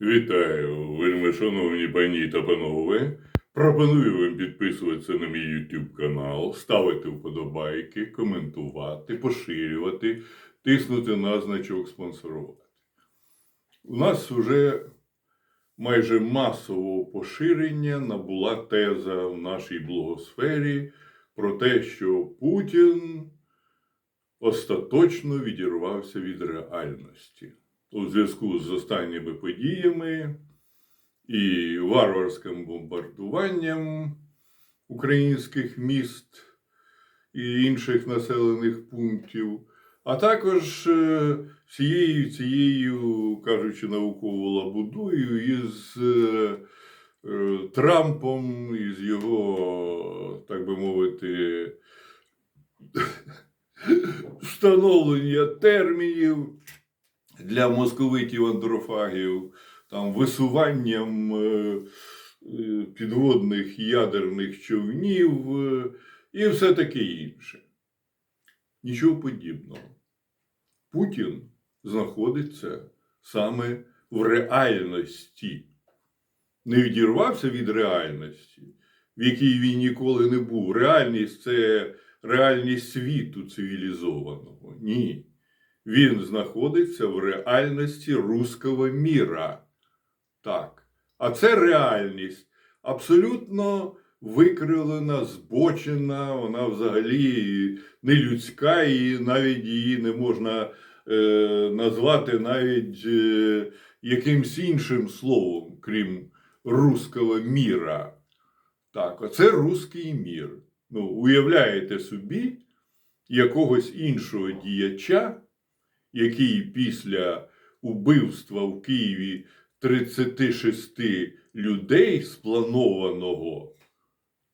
Вітаю, вельми шановні пані та панове. Пропоную вам підписуватися на мій YouTube канал, ставити вподобайки, коментувати, поширювати, тиснути на значок спонсорувати. У нас вже майже масового поширення набула теза в нашій блогосфері про те, що Путін остаточно відірвався від реальності у зв'язку з останніми подіями і варварським бомбардуванням українських міст і інших населених пунктів, а також е, всією цією, кажучи, науково лабудою із е, е, Трампом, із його, так би мовити, встановлення термінів для московитів андрофагів, там висуванням е, е, підводних ядерних човнів е, і все таке інше. Нічого подібного. Путін знаходиться саме в реальності. Не відірвався від реальності, в якій він ніколи не був. Реальність це реальність світу цивілізованого. Ні. Він знаходиться в реальності руського міра. Так. А це реальність абсолютно викривлена, збочена, вона взагалі не людська, і навіть її не можна е, назвати навіть е, якимсь іншим словом, крім руського міра. Так, оце руський мір. Ну, уявляєте собі якогось іншого діяча який після убивства в Києві 36 людей спланованого,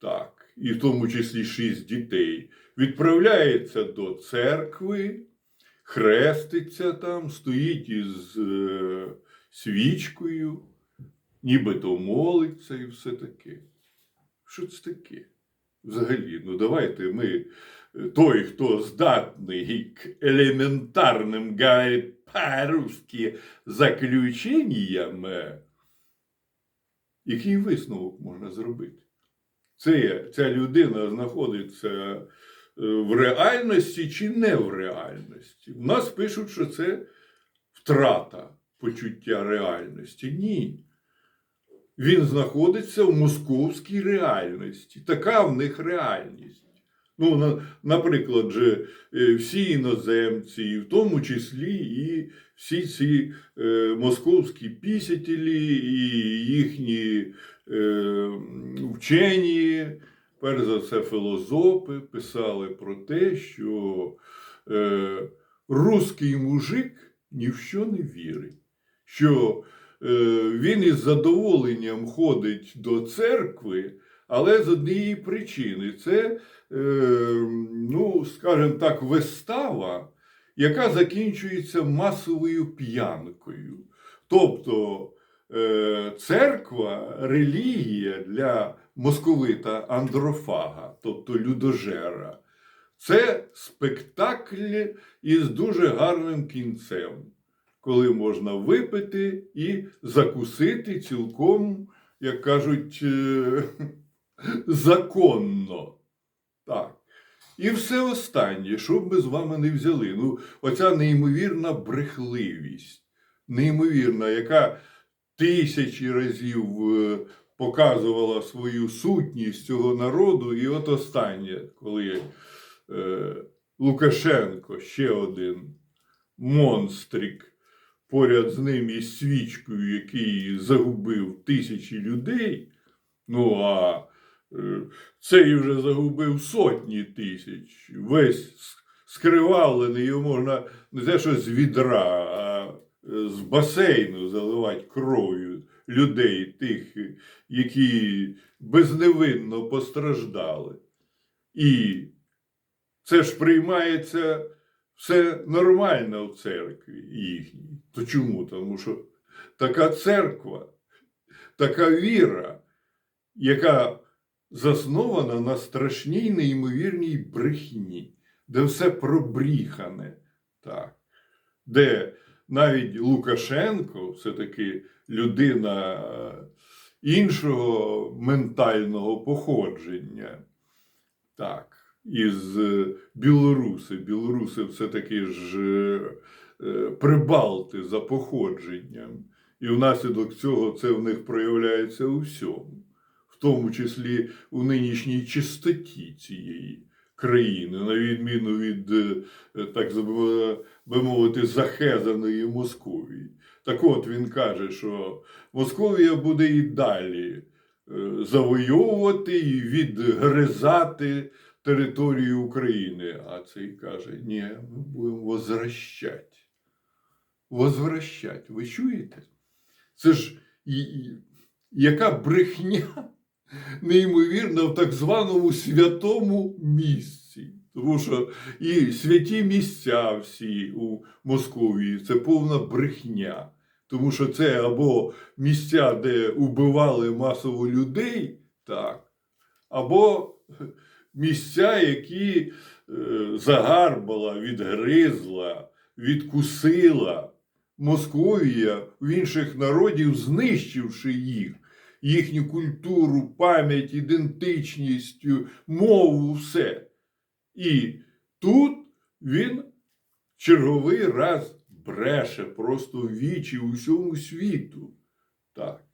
так, і в тому числі 6 дітей, відправляється до церкви, хреститься там, стоїть із е, свічкою, нібито молиться і все таке. Що це таке? Взагалі, ну давайте ми той, хто здатний к елементарним говорить по-русски заключенням, е, який висновок можна зробити? Це, ця людина знаходиться е, в реальності чи не в реальності? У нас пишуть, що це втрата почуття реальності. Ні. Він знаходиться в московській реальності. Така в них реальність. Ну, на, наприклад, же, е, всі іноземці, в тому числі і всі ці е, московські пісятелі, і їхні е, вчені, перш за все, філозофи, писали про те, що е, русський мужик ні в що не вірить. що він із задоволенням ходить до церкви, але з однієї причини це, е, ну, скажімо так, вистава, яка закінчується масовою п'янкою. Тобто е, церква, релігія для московита андрофага, тобто людожера, це спектакль із дуже гарним кінцем коли можна випити і закусити цілком, як кажуть, е, законно. Так. І все останнє, що б ми з вами не взяли. Ну, оця неймовірна брехливість, неймовірна, яка тисячі разів е, показувала свою сутність цього народу. І от останнє, коли е, Лукашенко ще один монстрик поряд з ним із свічкою, який загубив тисячі людей. Ну а цей вже загубив сотні тисяч. Весь скривавлений, його можна не те, що з відра, а е, з басейну заливати кров'ю людей, тих, які безневинно постраждали. І це ж приймається все нормально в церкві їхній. То чому? Тому що така церква, така віра, яка заснована на страшній неймовірній брехні, де все пробріхане, так, де навіть Лукашенко, все-таки людина е, іншого ментального походження. Так, із е, Білоруси. Білоруси все-таки ж е, прибалти за походженням. І внаслідок цього це в них проявляється у всьому, тому числі у нинішній чистоті цієї країни, на відміну від, е, так би би мовити, захезаної Московії. Так от він каже, що Московія буде і далі е, завойовувати і відгризати територію України. А цей каже: ні, ми будемо возвращати. Возвращати. Ви чуєте? Це ж і- і- яка брехня неймовірна в так званому святому місці. Тому що і святі місця всі у Московії це повна брехня. Тому що це або місця, де убивали масово людей, так, або місця, які е, загарбала, відгризла, відкусила Московія в інших народів, знищивши їх, їхню культуру, пам'ять, ідентичність, мову, все. І тут він черговий раз бреше просто вічі усьому світу. Так.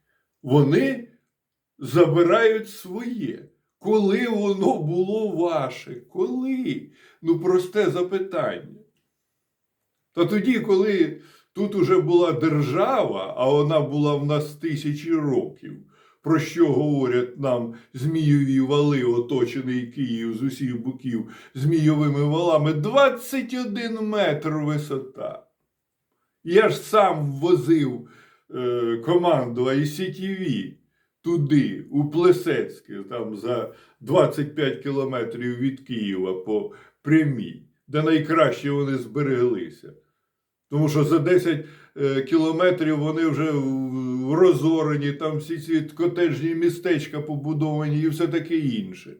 Вони забирають своє. Коли воно було ваше? Коли? Ну, просте запитання. Та тоді, коли тут уже була держава, а вона була в нас тисячі років, про що говорять нам змійові вали, оточений Київ з усіх боків змійовими валами, 21 метр висота. Я ж сам возив е, команду ICTV туди, у Плесецьке, там за 25 кілометрів від Києва по прямій, де найкраще вони збереглися. Тому що за 10 е, кілометрів вони вже розорені, там всі ці котеджні містечка побудовані і все таке інше.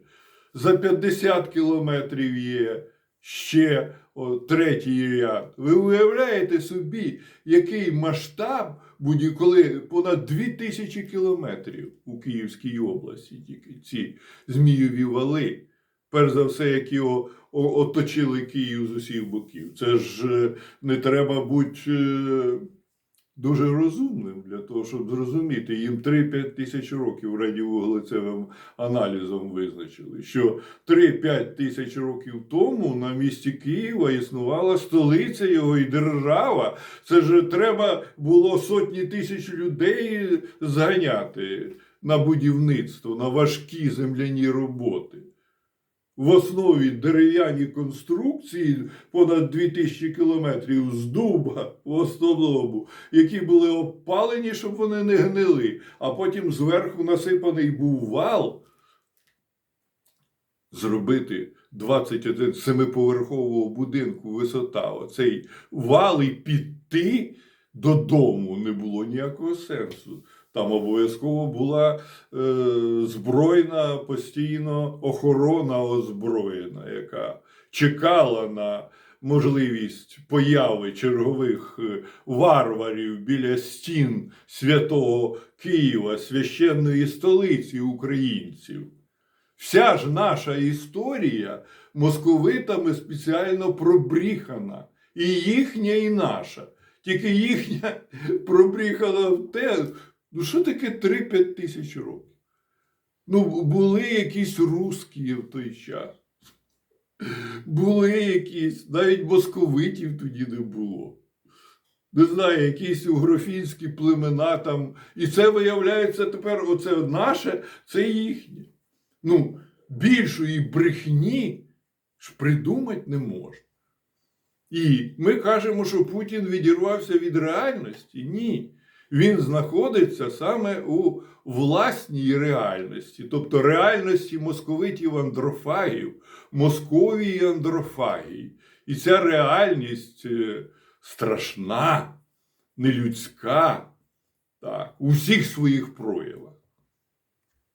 За 50 кілометрів є ще о, третій ряд. Ви уявляєте собі, який масштаб буде, коли понад 2000 кілометрів у Київській області тільки ці змійові вали. Перш за все, які оточили Київ з усіх боків. Це ж е, не треба бути дуже розумним для того, щоб зрозуміти. Їм 3-5 тисяч років радіовуглецевим аналізом визначили, що 3-5 тисяч років тому на місці Києва існувала столиця його і держава. Це ж треба було сотні тисяч людей зганяти на будівництво, на важкі земляні роботи. В основі дерев'яні конструкції понад 2000 кілометрів з дуба в основному, які були обпалені, щоб вони не гнили, а потім зверху насипаний був вал. Зробити 21 семиповерхового будинку висота, оцей вал і піти додому не було ніякого сенсу. Там обов'язково була е, збройна постійно охорона озброєна, яка чекала на можливість появи чергових е, варварів біля стін святого Києва, священної столиці українців. Вся ж наша історія московитами спеціально пробріхана. І їхня, і наша. Тільки їхня пробріхана в те, ну що таке 3-5 тисяч років? Ну, були якісь русські в той час. Були якісь, навіть московитів тоді не було. Не знаю, якісь угрофінські племена там. І це виявляється тепер, оце наше, це їхнє. Ну, більшої брехні ж придумати не можна. І ми кажемо, що Путін відірвався від реальності. Ні. Він знаходиться саме у власній реальності, тобто реальності московитів андрофагів, Московії андрофагії. І ця реальність е, страшна, нелюдська, так, у всіх своїх проявах.